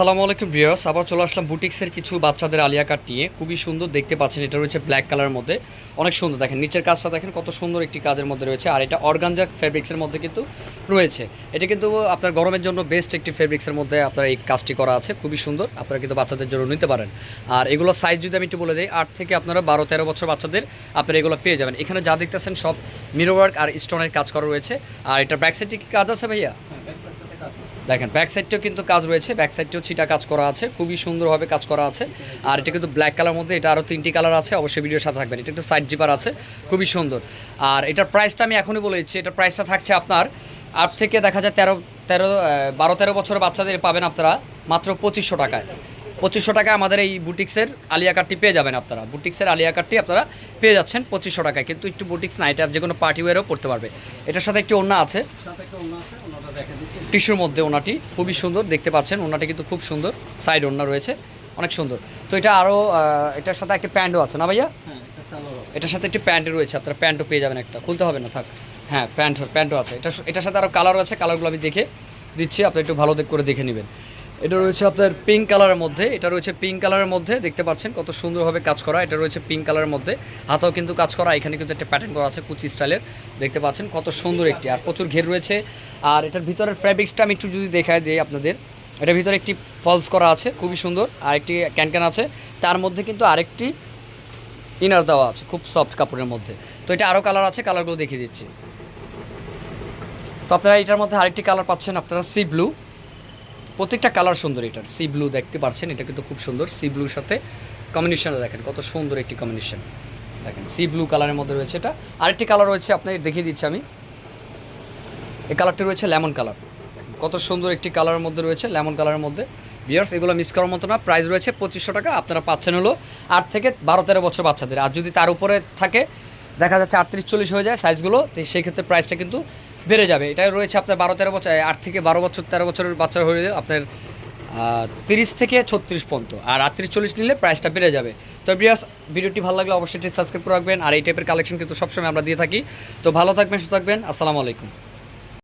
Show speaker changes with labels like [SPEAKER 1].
[SPEAKER 1] সালামু আলাইকুম বিয়ার্স আবার চলে আসলাম বুটিক্সের কিছু বাচ্চাদের আলিয়া কাট নিয়ে। খুবই সুন্দর দেখতে পাচ্ছেন, এটা রয়েছে ব্ল্যাক কালারের মধ্যে। অনেক সুন্দর। দেখেন, নিচের কাজটা দেখেন, কত সুন্দর একটি কাজের মধ্যে রয়েছে। আর এটা অর্গানজার ফেব্রিক্সের মধ্যে কিন্তু রয়েছে। এটা কিন্তু আপনার গরমের জন্য বেস্ট একটি ফেব্রিক্সের মধ্যে আপনার এই কাজটি করা আছে। খুবই সুন্দর। আপনারা কিন্তু বাচ্চাদের জন্য নিতে পারেন। আর এগুলো সাইজ যদি আমি একটু বলে দিই, আট থেকে আপনারা বারো, তেরো বছর বাচ্চাদের আপনারা এগুলো পেয়ে যাবেন। এখানে যা দেখতেছেন সব মিরো ওয়ার্ক আর স্টোনের কাজ করা রয়েছে। আর এটা ব্যাক সাইডে কি কাজ আছে ভাইয়া? দেখেন ব্যাক সাইডটাও কিন্তু কাজ রয়েছে ব্যাক সাইডটাও ছিটা কাজ করা আছে, খুবই সুন্দরভাবে কাজ করা আছে। আর এটা কিন্তু ব্ল্যাক কালার মধ্যে, এটা আরও তিনটি কালার আছে, অবশ্যই ভিডিওর সাথে থাকবেন। এটা একটু সাইড জিপার আছে, খুবই সুন্দর। আর এটার প্রাইসটা আমি এখনই বলে দিচ্ছি, এটার প্রাইসটা থাকছে আপনার আট থেকে দেখা যায় তেরো তেরো বারো, তেরো বছরের বাচ্চাদের পাবেন আপনারা মাত্র পঁচিশশো টাকায়। পঁচিশশো টাকায় আমাদের এই বুটিক্সের আলিয়া কার্ডটি পেয়ে যাবেন আপনারা। বুটিক্সের আলিয়া কার্ডটি আপনারা পেয়ে যাচ্ছেন পঁচিশশো টাকায়। কিন্তু একটু বুটিক্স না এটা যে কোনো পার্টি ওয়ারও পড়তে পারবে। এটার সাথে একটি
[SPEAKER 2] ওনা আছে।
[SPEAKER 1] টিস্যুর মধ্যে ওনাটি খুবই সুন্দর, দেখতে পাচ্ছেন। ওনাটি কিন্তু খুব সুন্দর। সাইড ওনা রয়েছে। অনেক সুন্দর। তো এটা আরও এটার সাথে একটা প্যান্টও আছে না ভাইয়া? এটার সাথে একটি প্যান্ট রয়েছে। আপনারা প্যান্টও পেয়ে যাবেন একটা। খুলতে হবে না, থাক। হ্যাঁ প্যান্ট, প্যান্টও আছে। এটা এটার সাথে আরও কালারও আছে। কালারগুলো আমি দেখে দিচ্ছি। আপনি একটু ভালো করে দেখে নেবেন। এটা রয়েছে আপনার পিঙ্ক কালারের মধ্যে, এটা রয়েছে পিঙ্ক কালারের মধ্যে, দেখতে পাচ্ছেন কত সুন্দরভাবে কাজ করা, এটা রয়েছে পিঙ্ক কালারের মধ্যে, হাতাও কিন্তু কাজ করা, এখানে কিন্তু একটা প্যাটার্ন করা আছে কুচি স্টাইলের দেখতে পাচ্ছেন কত সুন্দর একটি, আর প্রচুর ঘের রয়েছে, আর এটার ভিতরের ফ্যাব্রিক্সটা আমি একটু যদি দেখায় দিই আপনাদের, এটার ভিতরে একটি ফলস করা আছে, খুবই সুন্দর, আর একটি ক্যানক্যান আছে, তার মধ্যে কিন্তু আরেকটি ইনার দেওয়া আছে, খুব সফট কাপড়ের মধ্যে, তো এটা আরও কালার আছে কালারগুলো দেখিয়ে দিচ্ছি। তো আপনারা এটার মধ্যে আরেকটি কালার পাচ্ছেন, আপনারা সি ব্লু প্রত্যেকটা কালার সুন্দর এটার। সি ব্লু দেখতে পাচ্ছেন, এটা কিন্তু খুব সুন্দর। সি ব্লুর সাথে কম্বিনেশনটা দেখেন, কত সুন্দর একটি কম্বিনেশন দেখেন সি ব্লু কালারের মধ্যে রয়েছে এটা। আরেকটি কালার রয়েছে আপনাকে দেখিয়ে দিচ্ছি আমি। এই কালারটি রয়েছে লেমন কালার কত সুন্দর একটি কালারের মধ্যে রয়েছে লেমন কালারের মধ্যে। বিয়ার্স এগুলো মিস করার মতো না। প্রাইস রয়েছে পঁচিশশো টাকা, আপনারা পাচ্ছেন হলো আট থেকে বারো তেরো বছর বাচ্চাদের। আর যদি তার উপরে থাকে, দেখা যাচ্ছে আটত্রিশ চল্লিশ হয়ে যায় সাইজগুলো তো সেই ক্ষেত্রে প্রাইসটা কিন্তু বেড়ে যাবে। এটা রয়েছে আপনার বারো তেরো বছর আট থেকে বারো বছর, তেরো বছরের বাচ্চা হয়ে যাবে আপনার তিরিশ থেকে ছত্রিশ পর্যন্ত। আর আটত্রিশ চল্লিশ নিলে প্রাইসটা বেড়ে যাবে। তো বিয়াস ভিডিওটি ভালো লাগলে অবশ্যই সাবস্ক্রাইব করে রাখবেন। আর এই টাইপের কালেকশন কিন্তু সবসময় আমরা দিয়ে থাকি। তো ভালো থাকবেন, সুস্থ থাকবেন। আসসালামু আলাইকুম।